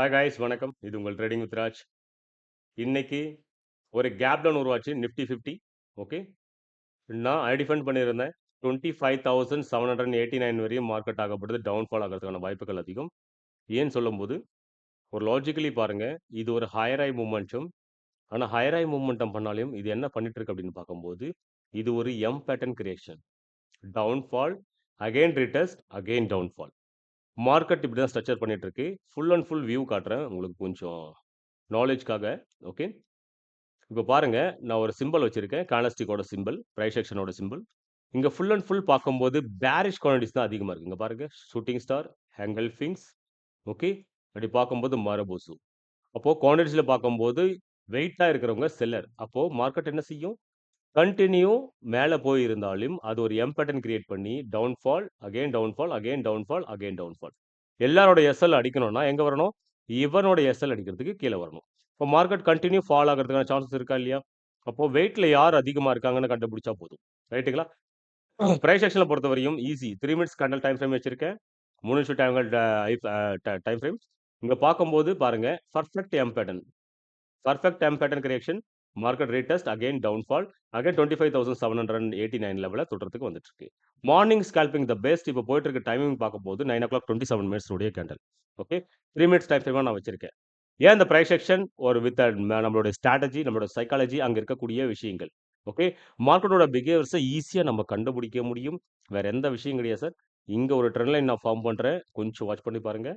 Hi guys வணக்கம். இது உங்கள் ட்ரேடிங் வித் ராஜ். இன்னைக்கு ஒரு கேப் டவுன் உருவாச்சு நிஃப்டி 50 ஓகே. நான் ஐ ஹண்ட்ரட் பண்ணியிருந்தேன். 25,789 வரையும் மார்க்கெட் ஆகப்படுது. டவுன்ஃபால் ஆகிறதுக்கான வாய்ப்புகள் அதிகம். ஏன்னு சொல்லும்போது, ஒரு லாஜிக்கலி பாருங்கள் இது ஒரு ஹையர் ஹை ஆனால் ஹையராய் ஹையர் ஹை பண்ணாலும் இது என்ன பண்ணிட்டு இருக்கு அப்படின்னு பார்க்கும்போது, இது ஒரு M pattern creation. Downfall, again retest, again downfall. Market இப்படி தான் ஸ்ட்ரக்சர் பண்ணிட்டு இருக்கு. ஃபுல் அண்ட் ஃபுல் வியூ காட்டுறேன். உங்களுக்கு கொஞ்சம் நாலேஜ்க்காக ஓகே. இப்ப பாருங்க, நான் ஒரு சிம்பல் வச்சிருக்கேன். கானஸ்டிக்கோட சிம்பல், ப்ரைஸ் ஆக்ஷனோட சிம்பல். இங்க ஃபுல் அண்ட் ஃபுல் பார்க்கும்போது பேரிஷ் குவான்டிட்டிஸ் தான் அதிகமா இருக்கு. இங்க பாருங்க, ஷூட்டிங் ஸ்டார், ஹேங்கல் ஃபிங்ஸ் ஓகே. அப்படி பார்க்கும்போது மரபோசு. அப்போ குவான்டிட்டிஸ்ல பார்க்கும்போது வெயிட்டாக இருக்கிறவங்க செல்லர். அப்போ மார்க்கெட் என்ன செய்யும்? கன்டின்யூ மேல போயிருந்தாலும், அது ஒரு எம் பேட்டர்ன் கிரியேட் பண்ணி downfall, again downfall, again downfall, again downfall. எல்லாரோட எஸ்எல் அடிக்கணும்னா எங்க வரணும்? இவனோட எஸ்எல் அடிக்கிறதுக்கு கீழ வரணும். இப்போ மார்க்கெட் கன்டின்யூ ஃபால் ஆகறதுக்கான சான்சஸ் இருக்கா இல்லையா? அப்போ வெயிட்ல யார் அதிகமா இருக்காங்கன்னு கண்டுபிடிச்சா போதும். ரைட்டுங்களா? பிரைஸ் ஆக்ஷன்ல பொறுத்தவரையும் easy. 3 minutes candle time frame வச்சிருக்கேன். 3 நிமிஷம் டைம் டைம் ஃப்ரேம். இங்க பார்க்கும்போது பாருங்க, perfect M pattern. Perfect M pattern creation. Market retest, again downfall, again 25,789 லெவல தொடர்றதுக்கு வந்துட்டு இருக்கு. Morning scalping the best. இப்போ போயிட்டு இருக்க டைமிங் பார்க்கும்போது 9:27 மினிட்ஸ் உடைய candle. Okay. Three minutes time ஃப்ரேமா நான் வச்சிருக்கேன். ஏன் இந்த ப்ரைஸ் செக்ஷன் ஒரு வித் நம்மளுடைய ஸ்ட்ராட்டஜி, நம்மளோட சைக்காலஜி அங்கே இருக்கக்கூடிய விஷயங்கள். ஓகே. மார்க்கெட்டோட பிஹேவியர்ஸை ஈஸியாக நம்ம கண்டுபிடிக்க முடியும். வேற எந்த விஷயம் கிடையாது சார். இங்க ஒரு ட்ரெண்ட் லைன் நான் ஃபார்ம் பண்றேன். கொஞ்சம் வாட்ச் பண்ணி பாருங்க.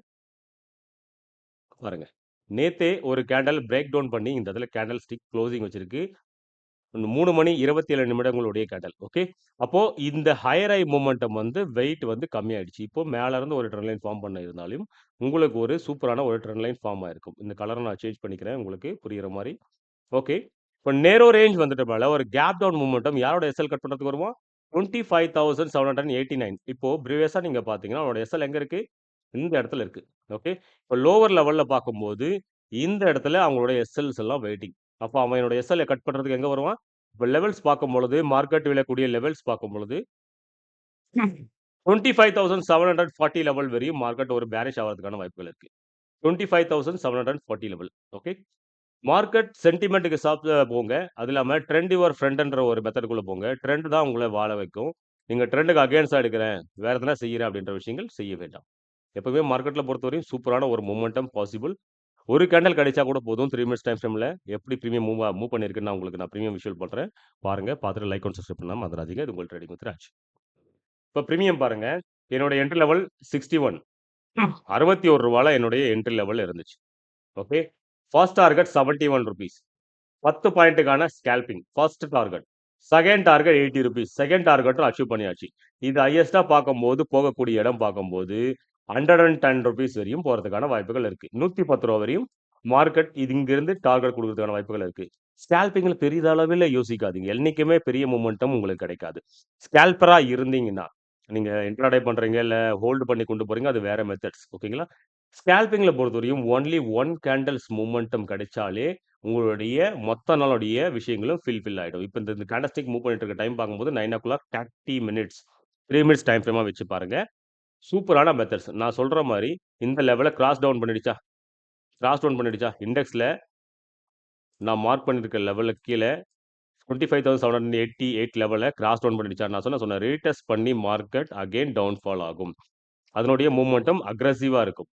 பாருங்க. நேத்தே ஒரு கேண்டல் பிரேக் டவுன் பண்ணி இந்த இடத்துல கேண்டல் ஸ்டிக் க்ளோசிங் வச்சிருக்கு. மூணு மணி 27 நிமிடங்களுடைய கேண்டல். ஓகே. அப்போ இந்த ஹையர் ஐ மூமெண்டம் வந்து வெயிட் வந்து கம்மியாயிடுச்சு. இப்போ மேல இருந்து ஒரு ட்ரெண்ட் லைன் ஃபார்ம் பண்ண இருந்தாலும், உங்களுக்கு ஒரு சூப்பரான ஒரு ட்ரெண்ட் லைன் ஃபார்ம் ஆயிருக்கும். இந்த கலரை நான் சேஞ்ச் பண்ணிக்கிறேன் உங்களுக்கு புரிகிற மாதிரி ஓகே. இப்போ நேரோ ரேஞ்ச் வந்துட்டனால ஒரு கேப் டவுன் மூமெண்டம் யாரோட எஸ்எல் கட் பண்றதுக்கு வருவான்? 25,789 இப்போ ப்ரீவியஸாக நீங்கள் பார்த்தீங்கன்னா, அவனோட எஸ்எல் எங்கே இருக்குது இந்த இடத்துல இருக்குது ஓகே. இப்போ லோவர் லெவலில் பார்க்கும்போது, இந்த இடத்துல அவங்களோட எஸ்எல்ஸ் எல்லாம் வெயிட்டிங். அப்போ அவனோட எஸ்எல்ல கட் பண்ணுறதுக்கு எங்கே வருவான்? இப்போ லெவல்ஸ் பார்க்கும்பொழுது, மார்க்கெட் விளையக்கூடிய லெவல்ஸ் பார்க்கும்பொழுது 25,740 லெவல் வரையும் மார்க்கெட் ஒரு பேரிஷ் ஆகிறதுக்கான வாய்ப்புகள் இருக்குது twenty five thousand seven hundred forty level. Okay. Market சென்டிமெண்ட்டுக்கு சாப்பிட்டு போங்க. அது இல்லாமல் ட்ரெண்ட் யுவர் ஃப்ரெண்ட்ன்ற ஒரு மெத்தடுக்குள்ளே போங்க. ட்ரெண்ட் தான் உங்களை வாழ வைக்கும். நீங்கள் ட்ரெண்டுக்கு அகேன்ஸ்டாக எடுக்கிறேன், வேறு எதனா செய்கிறேன் அப்படின்ற விஷயங்கள் செய்ய வேண்டாம். எப்பவுமே மார்க்கெட்டில் பொறுத்தவரையும் சூப்பரான ஒரு மூமெண்டம் பாசிபிள். ஒரு கேண்டல் கிடைச்சா கூட போதும் த்ரீ மினிட்ஸ் டைம் ஃப்ரேமில் எப்படி ப்ரீமியம் மூவ் மூவ் பண்ணியிருக்குன்னு நான் உங்களுக்கு நான் பிரீமியம் விஷுவல் பண்ணுறேன் பாருங்கள் பார்த்துட்டு லைக் அண்ட் சப்ஸ்கிரைப் பண்ணாமல் அதில் அதிகம் இது உங்கள் ட்ரேடிங் வித் ராஜ். இப்போ ப்ரீமியம் பாருங்கள் என்னோட என்ட்ரி லெவல் 61. ரூ. 61 என்னுடைய என்ட்ரி லெவல் இருந்துச்சு. Okay. First target seventy one rupees பத்து பாயிண்ட்டுக்கான scalping first target. Second target eighty rupees second டார்கெட்டும் achieve பண்ணியாச்சு. இது ஹையஸ்ட்டாக பார்க்கும்போது போகக்கூடிய இடம் பார்க்கும்போது அண்டரட் அண்ட் டென் ருபீஸ் வரையும் போகிறதுக்கான வாய்ப்புகள் இருக்குது நூற்றி பத்து ரூபா வரையும் மார்க்கெட் இது இங்கிருந்து டார்கெட் கொடுக்குறதுக்கான வாய்ப்புகள் இருக்கு. பெரிய அளவில் யோசிக்காதீங்க. என்னைக்குமே பெரிய மூமெண்ட்டும் உங்களுக்கு கிடைக்காது. ஸ்கால்பரா இருந்தீங்கன்னா, நீங்கள் இன்ட்ராடே பண்ணுறீங்க இல்லை ஹோல்டு பண்ணி கொண்டு போகிறீங்க அது வேறு மெத்தட்ஸ். ஓகேங்களா? ஸ்கேல்பிங்கில் பொறுத்தவரையும் ஒன்லி ஒன் கேண்டல்ஸ் மூமெண்ட்டும் கிடைச்சாலே, உங்களுடைய மொத்த நாளுடைய விஷயங்களும் ஃபில்ஃபில் ஆகிடும் இப்போ இந்த இந்த மூவ் பண்ணிட்டு இருக்க டைம் பார்க்கும்போது 9:30 மினிட்ஸ். த்ரீ மினிட்ஸ் டைம் ஃப்ரேமாக வச்சு பாருங்க. சூப்பரான மெத்தட்ஸ். நான் சொல்கிற மாதிரி இந்த லெவலில் கிராஸ் டவுன் பண்ணிடுச்சா? கிராஸ் டவுன் பண்ணிடுச்சா? இண்டெக்ஸில் நான் மார்க் பண்ணியிருக்க லெவலுக்கு கீழ 25,788 லெவல கிராஸ் டவுன் பண்ணிடுச்சா? நான் சொன்ன சொன்னேன் ரீடெஸ்ட் பண்ணி மார்க்கெட் அகைன் டவுன்ஃபால் ஆகும். அதனுடைய மூவ்மெண்டம் அக்ரஸிவாக இருக்கும்.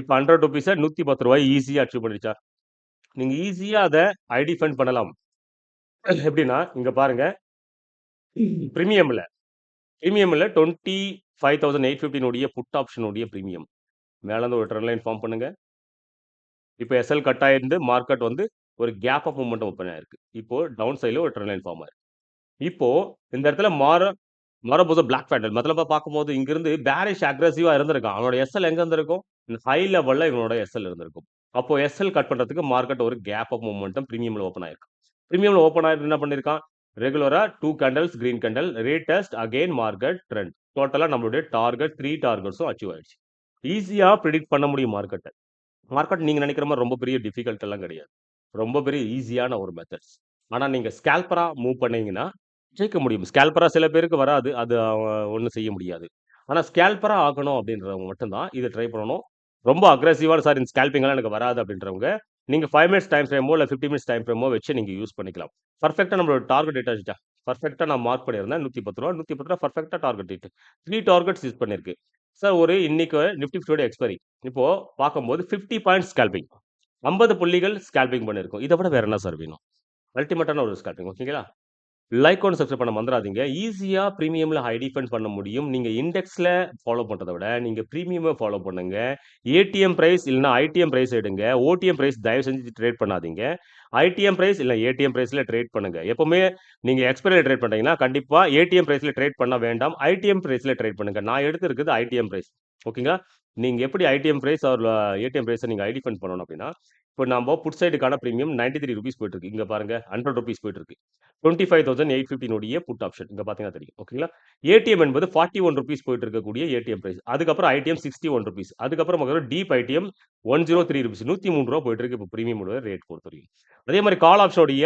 இப்போ ஹண்ட்ரட் ருபீஸை நூற்றி பத்து ரூபாய் ஈஸியாக அச்சீவ் பண்ணிடுச்சா? நீங்கள் ஈஸியாக அதை ஐடிஃபைன் பண்ணலாம். எப்படின்னா, இங்க பாருங்க. ப்ரீமியமில் டுவெண்ட்டி 25,815 உடைய புட் ஃபிஃப்டினுடைய புட் பிரீமியம். ப்ரீமியம் மேலேருந்து ஒரு ட்ரெண்ட் லைன் ஃபார்ம் பண்ணுங்கள் இப்போ எஸ்எல் கட் ஆகிருந்து மார்க்கெட் வந்து ஒரு கேப் ஆஃப் மூமெண்ட் ஓப்பன் ஆயிருக்கு. இப்போது டவுன் சைடில் ஒரு ட்ரெண்ட் லைன் ஃபார்ம் ஆயிருக்கு. இப்போது இந்த இடத்துல மார மரபோச பிளாக் ஃபேண்டல் மத்தலபா பார்க்கும்போது இங்கிருந்து பேரிஷ் அக்ரஸிவாக இருந்திருக்கான். அவனோட எஸ்எல் எங்கே இருந்திருக்கும்? இந்த ஹை லெவலில் இவனோட எஸ்எல் இருந்திருக்கும். அப்போ எஸ்எல் கட் பண்ணுறதுக்கு மார்க்கெட் ஒரு கேப் ஆஃப் மூமெண்ட்டும் ப்ரீமியமில் ஓப்பன் ஆயிருக்கு. ப்ரீமியமில் ஓப்பன் ஆகிட்டு என்ன பண்ணியிருக்கான்? ரெகுலராக two candles green candle retest again market trend. டோட்டலாக நம்மளுடைய டார்கெட் த்ரீ டார்கெட்ஸும் அச்சீவ் ஆயிடுச்சு. ஈஸியாக ப்ரிடிக்ட் பண்ண முடியும் மார்க்கெட்டை மார்க்கெட் நீங்க நினைக்கிற மாதிரி ரொம்ப பெரிய டிஃபிகல்ட் எல்லாம் கிடையாது. ரொம்ப பெரிய ஈஸியான ஒரு மெத்தட்ஸ். ஆனால் நீங்கள் ஸ்கேல்பராக மூவ் பண்ணீங்கன்னா, ஜெயிக்க முடியும். ஸ்கால்பரா சில பேருக்கு வராது. அது ஒன்றும் செய்ய முடியாது. ஆனால் ஸ்கேல்பராக ஆகணும் அப்படின்றவங்க மட்டும்தான் இதை ட்ரை பண்ணணும். ரொம்ப அக்ரெசிவான சார் இந்த ஸ்கேல்பிங்லாம் எனக்கு வராது அப்படின்றவங்க, நீங்கள் ஃபைவ் மினிட்ஸ் டைம் ஃப்ரேமோ, இல்லை ஃபிஃப்டி மினிட்ஸ் டைம் ஃப்ரேமோ வச்சு நீங்கள் யூஸ் பண்ணிக்கலாம். பர்ஃபெக்டாக நம்மளோட டார்கெட் டேட்டா பர்ஃபெக்டாக நான் மார்க் பண்ணியிருந்தேன். நூற்றி பத்து ரூபா நூற்றி பத்து ரூபா பர்ஃபெக்டாக டார்கெட் ஹிட். 3 டார்கெட்ஸ் யூஸ் பண்ணியிருக்கு. சார் ஒரு இன்னைக்கு நிஃப்டி ஃபிஃப்டியோட எக்ஸ்பைரி. இப்போ பார்க்கும்போது ஃபிஃப்டி பாயிண்ட் ஸ்கேல்பிங். 50 புள்ளிகள் ஸ்கேல்பிங் பண்ணியிருக்கோம். இதை விட வேற என்ன சார் வேணும்? அல்டிமேட்டான ஒரு ஸ்கேல்பிங் ஓகேங்களா? லைக் ஒன்று சப்ஸ்கிரைப் பண்ண மறந்துடாதீங்க ஈஸியாக ப்ரீமியமில் ஹை டிஃபெண்ட் பண்ண முடியும். நீங்கள் இண்டெக்ஸில் ஃபாலோ பண்ணுறத விட, நீங்கள் ப்ரீமியமை ஃபாலோ பண்ணுங்க. ஏடிஎம் ப்ரைஸ் இல்லைனா ஐடிஎம் பிரைஸ் எடுங்க. ஓடிஎம் பிரைஸ் தயவு செஞ்சு ட்ரேட் பண்ணாதீங்க. ஐடிஎம் ப்ரைஸ் இல்லை ஏடிஎம் ப்ரைஸில் ட்ரேட் பண்ணுங்க. எப்போவுமே நீங்கள் எக்ஸ்பைரியில் ட்ரேட் பண்ணுறீங்கன்னா கண்டிப்பாக ஏடிஎம் ப்ரைஸில் ட்ரேட் பண்ண வேண்டாம். ஐடிஎம் ப்ரைஸில் ட்ரேட் பண்ணுங்க. நான் எடுத்துருக்குது ஐடிஎம் ப்ரைஸ் ஓகேங்களா? நீங்க எப்படி ஐடிஎம் பிரைஸ் ஆர் ஏடிஎம் ப்ரைஸை நீங்கள் ஐடி ஃபண்ட் பண்ணணும் அப்படின்னா, இப்போ நம்ம புட் சைடுக்கான ப்ரீமியம் நைன்டி த்ரீ ருபீஸ் போயிட்டு இருக்கு. இங்க பாருங்க ஹண்ட்ரட் ருபீஸ் போயிட்டு இருக்கு. டுவெண்ட்டி ஃபைவ் தௌசண்ட் எயிட் ஃபிஃப்டினுடைய புட் ஆப்ஷன். இங்கே பார்த்தீங்கன்னா தெரியும். ஓகேங்களா? ஏடிஎம் என்பது ஃபார்ட்டி ஒன் ருபீஸ் போயிட்டு இருக்கக்கூடிய ஏடிஎம் ப்ரைஸ் அதுக்கப்புறம் ஐடிஎம் சிக்ஸ்டி ஒன் ருபீஸ் அதுக்கப்புறம் பார்த்தீங்கன்னா deep ITM one zero three rupees நூற்றி மூணு ரூபா போயிட்டு இருக்கு. இப்போ ப்ரீமியம் ரேட் பொறுத்தவரைக்கும். அதே மாதிரி கால் ஆப்ஷனுடைய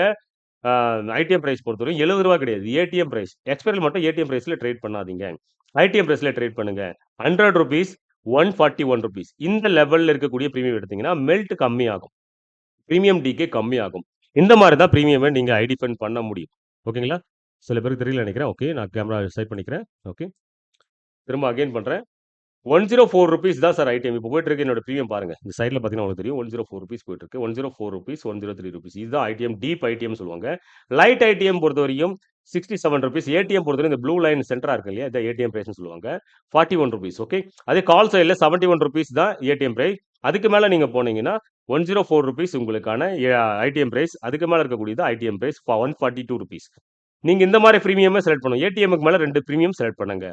ஐடிஎம் ப்ரைஸ் பொறுத்தவரைக்கும் எழுபது ரூபா கிடையாது. ஏடிஎம் ப்ரைஸ் எக்ஸ்பைரில மட்டும் ஏடிஎம் ப்ரைஸில் ட்ரேட் பண்ணாதீங்க. ஐடிஎம் ப்ரைஸில் ட்ரேட் பண்ணுங்க. ரூ. 100 ரூ. 141 இந்த லெவல்ல இருக்கக்கூடிய ப்ரீமியம் எடுத்தீங்கன்னா, மெல்ட் கம்மியாகும். ப்ரீமியம் டிகே கம்மியாகும். இந்த மாதிரி தான் பிரீமியம நீங்க ஐடிஃபைன் பண்ண முடியும். ஓகேங்களா? சில பேருக்கு தெரியல நினைக்கிறேன் ஓகே. நான் கேமரா செட் பண்ணிக்கிறேன். ஓகே. திரும்ப ஒன் ஜீரோ ஃபோர் ருபீஸ் தான் சார் ஐடிஎம். இப்போ போயிட்டு இருக்கு என்னோட ப்ரீமியம் பாருங்க. இந்த சைடில் பார்த்தீங்கன்னா உங்களுக்கு தெரியும். ரூ. 104 போயிட்டு இருக்கு. ரூ. 104 ரூ. 103 இதுதான் ஐடிஎம். டீப் ஐடிஎம் சொல்லுவாங்க. லைட் ஐடிஎம் பொறுத்தவரையும் சிக்ஸ்டி செவன் ருபீஸ் ஏடிஎம் பொறுத்தவரை இந்த ப்ளூ லைன் சென்டராக இருக்கு இல்லையா? இதான் ஏடிஎம் ப்ரைஸ்னு சொல்லுவாங்க. Forty one rupees okay. அதே கால் சைடில் செவன்ட்டி ஒன் ருபீஸ் தான் ஏடிஎம் பிரைஸ். அதுக்கு மேலே நீங்கள் போனீங்கன்னா, ரூ. 104 உங்களுக்கான ஐடிஎம் பிரைஸ். அதுக்கு மேலே இருக்கக்கூடியது ஐடிஎம் பிரைஸ் ரூ. 142 நீங்க இந்த மாதிரி ப்ரீமியமே செலக்ட் பண்ணுவோம் ஏடிஎம்க்கு மேலே ரெண்டு ப்ரீமியம் செலக்ட் பண்ணுங்க.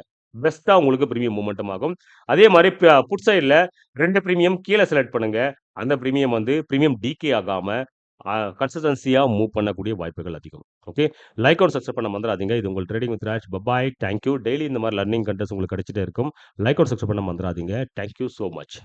பெஸ்ட்டாக உங்களுக்கு ப்ரீமியம் மொமெண்டம் ஆகும். அதே மாதிரி புட் சைடில் ரெண்டு ப்ரீமியம் கீழே செலக்ட் பண்ணுங்கள் அந்த ப்ரீமியம் வந்து ப்ரீமியம் டிகே ஆகாமல் கன்சிஸ்டன்சியாக மூவ் பண்ணக்கூடிய வாய்ப்புகள் அதிகம். ஓகே. லைக் அவுட் சப்ஸ்கிரைப் பண்ண மறந்துறாதீங்க. இது உங்கள் trading with Raj. Bye bye. Thank you. Daily இந்த மாதிரி லர்னிங் கண்டென்ட்ஸ் உங்களுக்கு கிடைச்சிட்டே இருக்கும். லைக் அவுட் சப்ஸ்கிரைப் பண்ண மறந்துறாதீங்க. Thank you much.